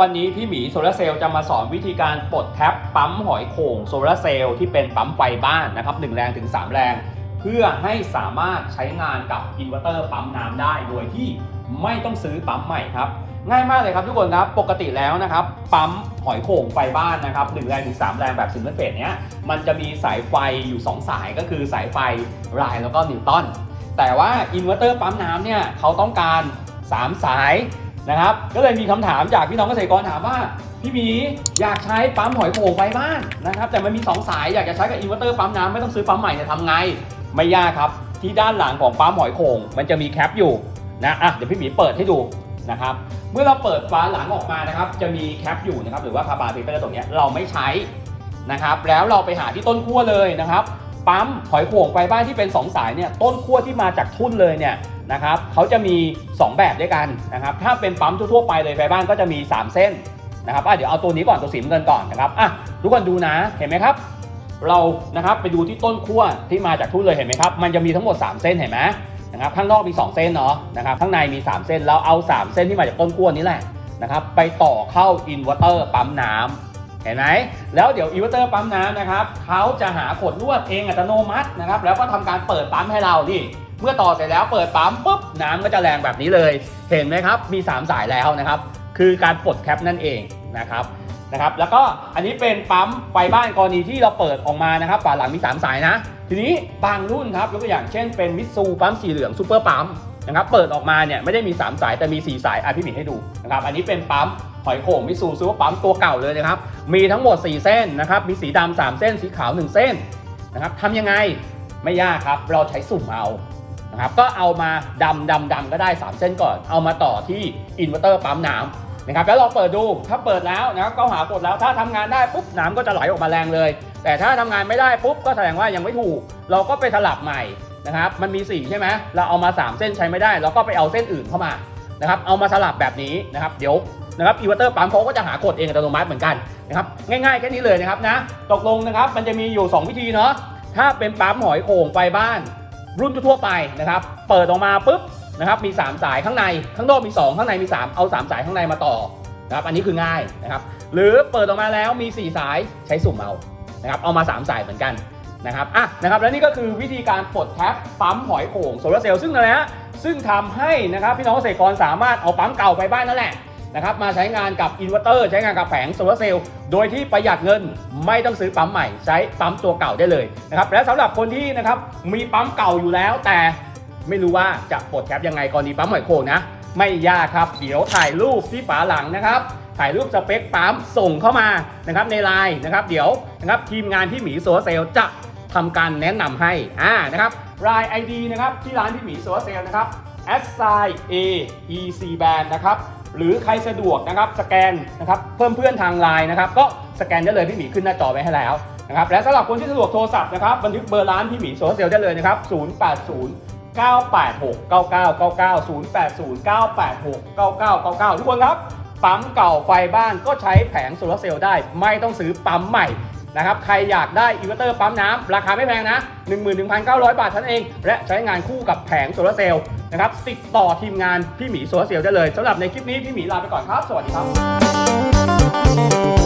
วันนี้พี่หมีโซลาร์เซลล์จะมาสอนวิธีการปลดแท็บปั๊มหอยโข่งโซลาร์เซลล์ที่เป็นปั๊มไฟบ้านนะครับ1แรงถึง 3 แรง เพื่อให้สามารถใช้งานกับอินเวอร์เตอร์ปั๊มน้ำได้ โดยที่ไม่ต้องซื้อปั๊มใหม่ครับ ง่ายมากเลยครับทุกคนครับ ปกติแล้วนะครับปั๊มหอยโข่งไฟบ้านนะครับ1แรงถึง3แรงแบบซิงเกิลเฟสเนี้ยมันจะมีสายไฟอยู่ 2 สายก็คือสายไฟรายแล้วก็นิวตันแต่ว่าอินเวอร์เตอร์ปั๊มน้ำเนี่ยเขาต้องการ 3 สาย นะครับ ก็เลยมีคำถามจากพี่น้องเกษตรกรถามว่า พี่หมีอยากใช้ปั๊มหอยโข่งไฟบ้านนะครับ แต่มันมี 2 สายอยากจะใช้กับอินเวอร์เตอร์ปั๊มน้ำไม่ต้องซื้อปั๊มใหม่จะทำไง ไม่ยากครับ ที่ด้านหลังของปั๊มหอยโข่งมันจะมีแคปอยู่นะอะเดี๋ยวพี่หมีเปิดให้ดูนะครับ เมื่อเราเปิดฝาหลังออกมานะครับ จะมีแคปอยู่นะครับ หรือว่าคาบาซิเตอร์ตรงเนี้ยเราไม่ใช้นะครับ แล้วเราไปหาที่ต้นขั้วเลยนะครับ ปั๊มหอยโข่งไฟบ้านที่เป็น 2 สายเนี่ย ต้นขั้วที่มาจากทุ่นเลยเนี่ย นะครับเขาจะมี 2 แบบด้วยกันนะครับถ้าเป็นปั๊มทั่วๆไปเลยไฟบ้านก็จะมี 3 เส้นนะครับอะเดี๋ยวเอาตัวนี้ก่อนตัวสีเงินก่อนนะครับอะทุกคนดูนะเห็นไหมครับ เรานะครับไปดูที่ต้นขั้วที่มาจากทุ่นเลยเห็นไหมครับมันจะมีทั้งหมด 3 เส้นเห็นไหมนะครับข้างนอกมี 2 เส้นเนาะนะครับข้างในมี 3 เส้นเราเอา 3 เส้นที่มาจากต้นขั้วนี้แหละนะครับไปต่อเข้าอินเวอร์เตอร์ปั๊มน้ำเห็นไหมแล้วเดี๋ยวอินเวอร์เตอร์ปั๊มน้ำนะครับเขาจะหาขดลวดเองอัตโนมัตินะครับแล้วก็ทำการเปิดปั๊มให้เรานี่ มื่อต่อเสร็จแล้วเปิดปั๊มปุ๊บน้ำก็จะแรงแบบนี้เลย เห็นไหมครับ มี 3 สายแล้วนะครับ คือการปลดแคปนั่นเองนะครับนะครับ แล้วก็อันนี้เป็นปั๊มไฟบ้านกรณีที่เราเปิดออกมานะครับฝาหลังมี 3 สายนะ ทีนี้บางรุ่นครับยกตัวอย่างเช่นเป็นมิตซูปั๊มสีเหลืองซูเปอร์ปั๊มนะครับเปิดออกมาเนี่ยไม่ได้มี 3 สายแต่มี 4 สายอะพี่หมีให้ดูนะครับอันนี้เป็นปั๊มหอยโข่งมิซูซูเปอร์ปั๊มตัวเก่าเลยนะครับมีทั้งหมด 4 เส้นนะครับมีสีดำ3เส้นสีขาว 1 เส้นนะครับทำยังไงไม่ยากครับ เราใช้สุ่มเอา นะครับก็เอามาดำดำดำก็ได้ 3 เส้นก่อน เอามาต่อที่อินเวอร์เตอร์ปั๊มน้ำนะครับแล้วลองเปิดดูถ้าเปิดแล้วนะครับก็หากดแล้วถ้าทำงานได้ปุ๊บน้ำก็จะไหลออกมาแรงเลย แต่ถ้าทำงานไม่ได้ปุ๊บก็แสดงว่ายังไม่ถูก เราก็ไปสลับใหม่นะครับมันมี4ใช่ไหมเราเอามา 3 เส้นใช้ไม่ได้ เราก็ไปเอาเส้นอื่นเข้ามานะครับเอามาสลับแบบนี้นะครับเดี๋ยวนะครับอินเวอร์เตอร์ปั๊มเขาก็จะหากดเองอัตโนมัติเหมือนกันนะครับง่ายๆแค่นี้เลยนะครับนะตกลงนะครับมันจะมีอยู่ 2 วิธีเนาะถ้าเป็นปั๊มหอยโข่งไฟบ้าน รุ่นทั่วไปนะครับ เปิดออกมาปุ๊บนะครับ มี 3 สายข้างใน ข้างนอกมี 2 ข้างในมี 3 เอา 3 สายข้างในมาต่อนะครับ อันนี้คือง่ายนะครับ หรือเปิดออกมาแล้วมี 4 สายใช้สุ่มเอานะครับ เอามา 3 สายเหมือนกันนะครับ อะ นะครับ และนี่ก็คือวิธีการปลดแท็บปั๊มหอยโข่งโซลาเซลล์ซึ่งนะฮะซึ่งทำให้นะครับพี่น้องเกษตรกรสามารถเอาปั๊มเก่าไปบ้านนั่นแหละ นะครับมาใช้งานกับอินเวอร์เตอร์ใช้งานกับแผงโซลาร์เซลล์โดยที่ประหยัดเงินไม่ต้องซื้อปั๊มใหม่ใช้ปั๊มตัวเก่าได้เลยนะครับและสำหรับคนที่นะครับมีปั๊มเก่าอยู่แล้ว แต่ไม่รู้ว่าจะปลดแคปยังไงกรณีปั๊มหอยโขงนะ ไม่ยากครับ เดี๋ยวถ่ายรูปที่ฝาหลังนะครับถ่ายรูปสเปคปั๊มส่งเข้ามานะครับในไลน์นะครับเดี๋ยวนะครับทีมงานพี่หมีโซลาร์เซลล์จะทำการแนะนำให้อ่านะครับราย ID นะครับที่ร้านพี่หมีโซลาร์เซลล์นะครับ s i a e c band นะครับ หรือใครสะดวกนะครับสแกนนะครับเพิ่มเพื่อนทางไลน์นะครับ ก็สแกนได้เลยพี่หมีขึ้นหน้าจอไว้ให้แล้วนะครับ และสำหรับคนที่สะดวกโทรศัพท์นะครับบันทึกเบอร์ร้านพี่หมีโซลาเซลได้เลยนะครับ 080 986 9999 080 986 9999 ทุกคนครับ ปั๊มเก่าไฟบ้านก็ใช้แผงโซลาร์เซลล์ได้ ไม่ต้องซื้อปั๊มใหม่ นะครับใครอยากได้อินเวอร์เตอร์ปั๊มน้ำราคาไม่แพงนะ 11,900 บาทเท่านั้นเอง และใช้งานคู่กับแผงโซลาร์เซลล์นะครับติดต่อทีมงานพี่หมีโซลาร์เซลล์ได้เลยสำหรับในคลิปนี้พี่หมีลาไปก่อนครับ สวัสดีครับ